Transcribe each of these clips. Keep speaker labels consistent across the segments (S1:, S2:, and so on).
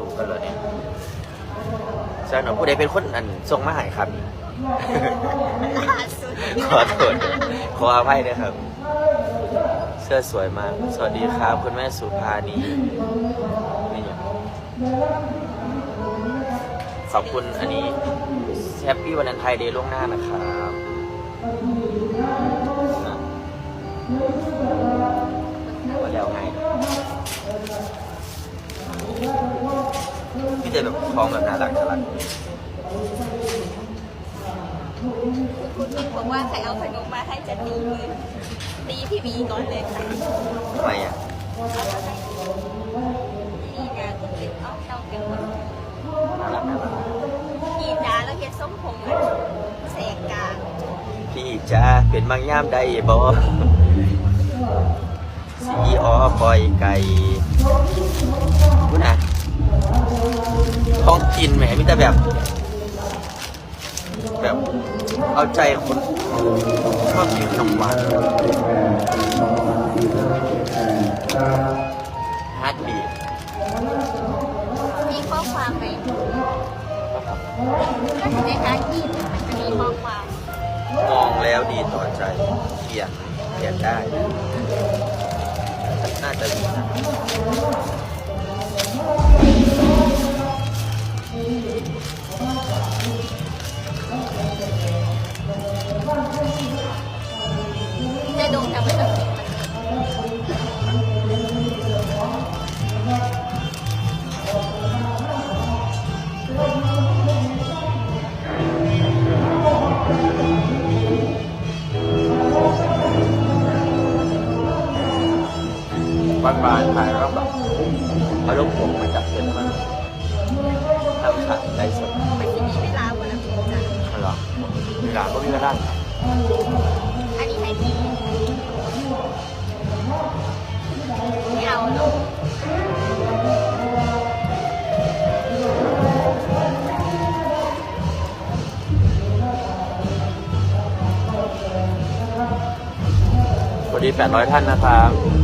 S1: รู้กันเลยเนี่ยใช่หนูผู้ใดเป็นคนอันส่งมาใหายครับ
S2: ล่าสุด
S1: ขอโทษขออภัยด้วยครับ เสื้อสวยมาก สวัสดีครับ คุณแม่สุภานีนี่ ขอบคุณอันนี้แฮปปี้วันนันไทยเดย์ล่วงหน้านะครับ พี่เจแบบคล้องแบบน่ารักน่ารัก
S2: คุณบิ๊กบอกว่าใครเอาขนมมาให้จะตีมือตีพี่บีก่อนเลยค่ะ
S1: ทำไมอะ
S2: นี่นะคุณบิ๊กเอาเต้าเป็นคน
S1: น่ารักน่ารัก
S2: กีดาแล้วเฮ็ดส้มผมอะแสกกลาง
S1: พี่จะเป็นบางย่ามได้บอสีอ้อปล่อยไก่พูดนะ ท้องกินแหมมิแต่แบบ แบบเอาใจคนชอบกินขนมหวานฮาร์ดบีท
S2: มีข้อความไหมก็ในทางกีดมันจะมีข้อความ
S1: มองแล้วดีต่อใจเขียนเขียนได้ น่าจะมีนะ
S2: จะดงทำให้แบบนี้มัน
S1: บานบานๆถ่ายแล้วแบบเอาลูกผมมาจับเส้นมันทำขาได้สด
S2: มันที่มีเวลาวันละจ้ะ
S1: มันเหรอเวลาก็มีเวล สวัสดี 800 ท่านนะครับ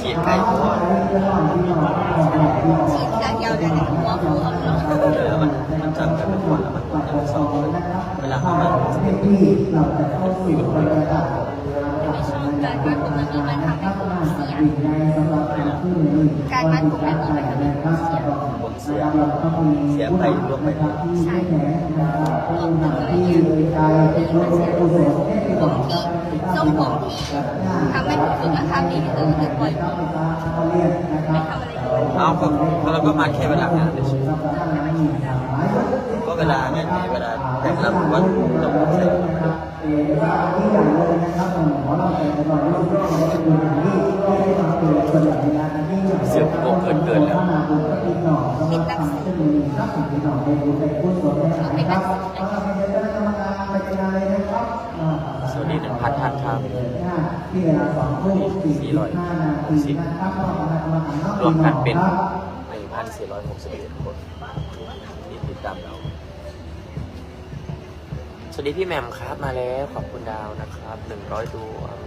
S2: ขีดไก่
S1: ทอด
S2: ชีสอย่างเดียวเลยนหัวหัวเนาะ
S1: เออมันมันจับกันเป็นคนแล้วมันจะเป็นสองเวลาเข้ามา
S2: ไม่ชอบการมัดผมแบบนี้มันทำให้ ผมเสียการมัดผมแบบนี้มันทำให้ผมเสีย
S1: ผมเสียเสียไปรวมไป
S2: ใช่ผมทำอะไรเนี่ยผมที่ทรงผมที่ทำให้ผมสุขภาพดีที่สุดคือปล่อยผมไม่ทำอะไรเลย
S1: เอาก็เราก็มาแค่เวลางานเฉยก็เวลางานเวลาแต่งแล้วผมก็ต้องใส่ เสียงโกเกินเกินแล้ว
S2: เป็นนักสืบเป็นนักสืบนะ
S1: สวัสดีหนึ่งพันท่านครับสี่ร้อยหกสิบรวมกันเป็นหนึ่งพันสี่ร้อยหกสิบเอ็ดคนที่ติดตามเราสวัสดีพี่แหม่มครับมาแล้วขอบคุณดาวนะครับหนึ่งร้อยดวง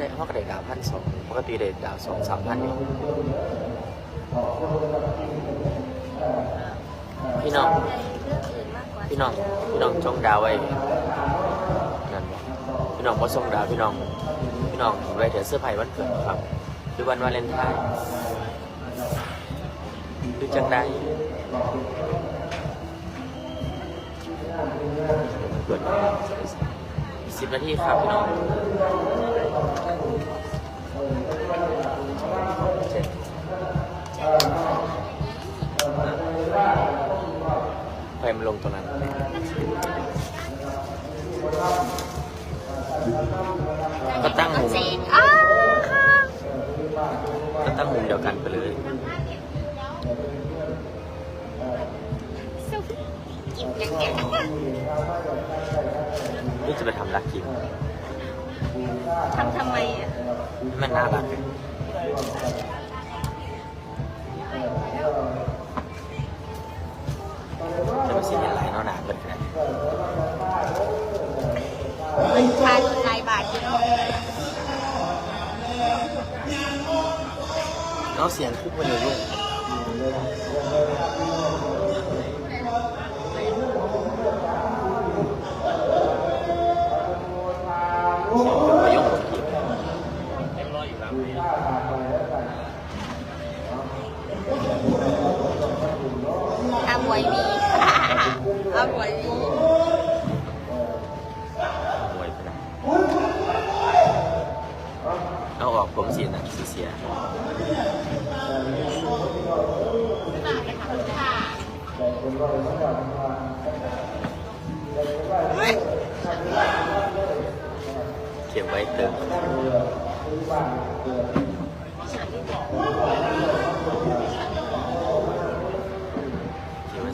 S1: ได้เขาก็ได้ดาวพันสองปกติได้ดาวสองสามพันอยู่พี่น้อง พี่น้อง พี่น้องจงดาวไว้นั่นพี่น้องบ่ส่งดาวพี่น้อง พี่น้องไว้เถอะเสื้อร์ไผ่วันเกิดครับหรือวันวาเลนไทน์หรือจังใดเกิดสิบนาทีครับพี่น้อง ไฟมันลงตรงนั้นก็ตั้งมุม
S2: เจนอ้าวค่ะ
S1: ก็ตั้งมุมเดียวกันไปเลย
S2: สุดกินอย่างเงี้ย
S1: นี่จะไปทำรักกิน
S2: ทำทำไมอะ
S1: มันน่ารัก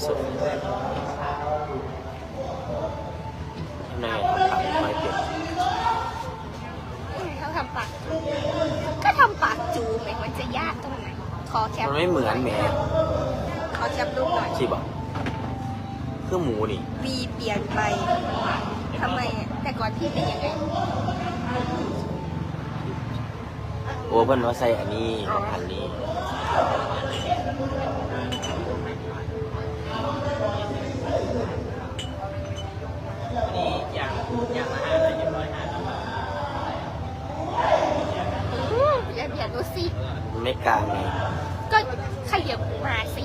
S1: สุดทำไงทำปากไม่เก็บ
S2: เขาทำปากก็ทำปากจูไหมมันจะยากตรงไหนขอแคป
S1: มันไม่เหมือนแหม
S2: ขอแคปรูปหน่อย
S1: ใช่ปะคือหมูนี่
S2: วีเปลี่ยนไปทำไมอะแต่ก่อนพี่เป็นยังไง
S1: โอ้เพิ่นว่าใส่อันนี้อันนี้
S2: อืมอย่าเบียดดูสิ
S1: มันไม่กลางไง
S2: ก็ขยับมาสิ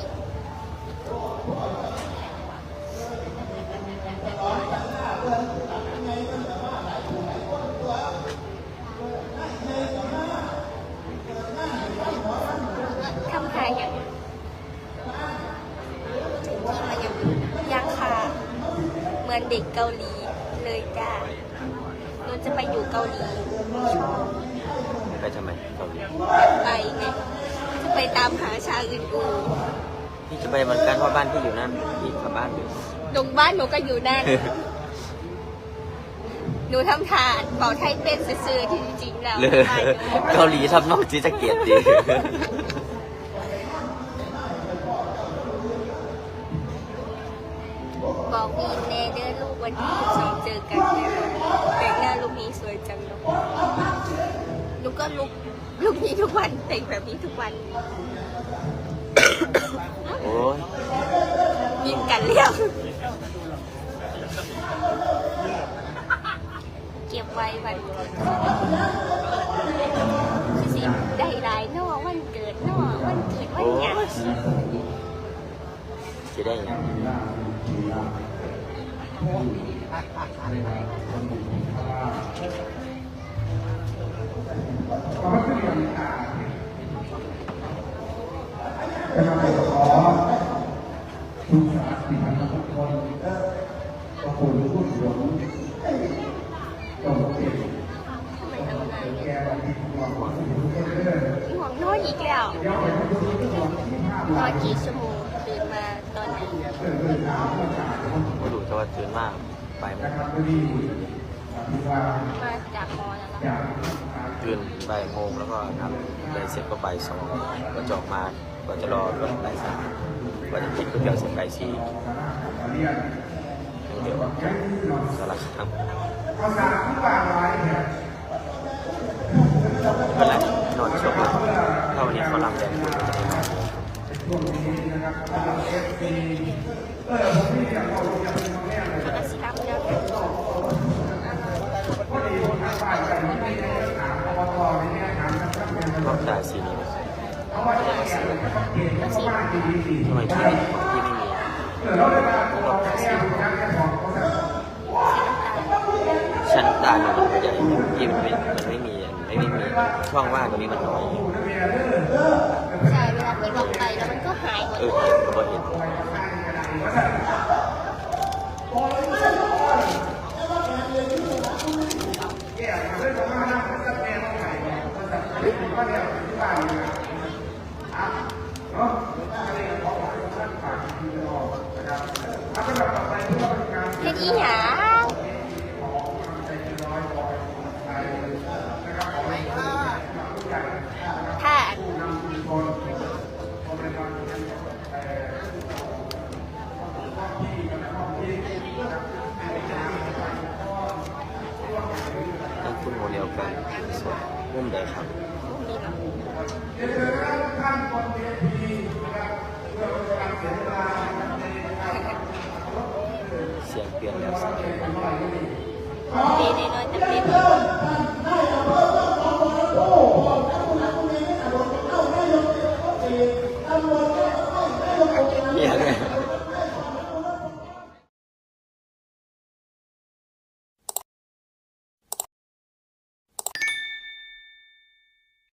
S2: ทำทายอย่างที่มายังยังค่ะ เหมือนเด็กเกาหลีเลยจ้าหนูจะไปอยู่เกาหลีชอบ
S1: ไปทำไมเกาหลี
S2: ไปไงจะไปตามหาชาอื่นอู
S1: พี่จะไปเหมือนกันเพราะบ้านพี่อยู่นั่นพี่กลับบ้านอยู่
S2: ตรงบ้านหนูก็อยู่นั่น หนูทำทานเป่าไทยเป็นซื่อๆที่จริงๆแล้ว
S1: เลย
S2: บ้านหนู
S1: เกาหลีทำนอกจีจะเกลียดดี
S2: วันที่สองเจอกันแน่แต่งหน้าลูกนี้สวยจังลูกลูกก็ลุกลุกนี้ทุกวันแต่งแบบนี้ทุกวัน
S1: โอ้ย
S2: ยิ้มกันเรียกเก็บไว้วันเกิดคือสิได้ได้เนอวันเกิดเนอวันเกิดวัน
S1: โอ้
S2: หยัง
S1: จะได้ยัง
S3: จะมาขอคุณสาธิตทุกคนขอบคุณผู้ชมจงเป็น
S2: ทำไมทำงาน
S3: แก่วันที่หวังว่าทุกคนเด้อ
S2: ห่วงนอนอีกแล้ว
S3: เดี๋ยวไปทุกคนทุกคนที่ภาพ
S2: นอนกี่ชั่วโมงตื่นมาตอนไหน
S3: เรื่องเรื่องราวต่างๆ
S1: ไม่ืนมากไปไหม
S3: นะครับที่ที่ว่า
S2: มาจากมอแล้ว
S3: อยา
S2: ล่ะ
S3: ก
S1: ตื่นบ่ายโมงแล้วก็ทำเรียนเสร็จก็ไปสองก็จอกมาก็จะรอรถบ่ายสามก็จะกินก๋วยเตี๋ยวเสร็จบ่ายสี่
S3: เดี๋
S1: ยวสารคาม
S3: ภาษาที่วางไว้เนี่ย
S1: ไม่เป็นไรนอนช่วงหลังถ้าวันนี้เขาลำแดงคุณก็จะได้นอน
S3: ช่วงนี้นะครับสำหรับเอฟซีเออผมนี่อยากเอาอยากเป็นแม่เลย
S2: เขาก็สิรับแล้ว
S3: พอดีทางฝ่ายการเงินได้ถามอบตามท่านเน
S1: รอบตาสีนี้
S3: เพราะว่าจะเขียนต้องเขียนเพราะว่าดี
S1: ทำไมที่ไม่ที่ไม่มี
S3: เราได้มาเราเนี่ยยักษ์แค่ของเขาแต่
S1: ชั้นตาเนี่ยมันใหญ่ที่มันไม่มันไม่มีไม่ไม่มีช่องว่างตรงนี้มันน้อย
S2: ใช่เวลาพี่ลงไปแล้วมันก็หายหมด
S1: เออก็บ่เห็น
S2: เฮ็ดอีหยังถ้าอัน
S1: ต้องคุณโมเดลกันส่วน มุมใดครับ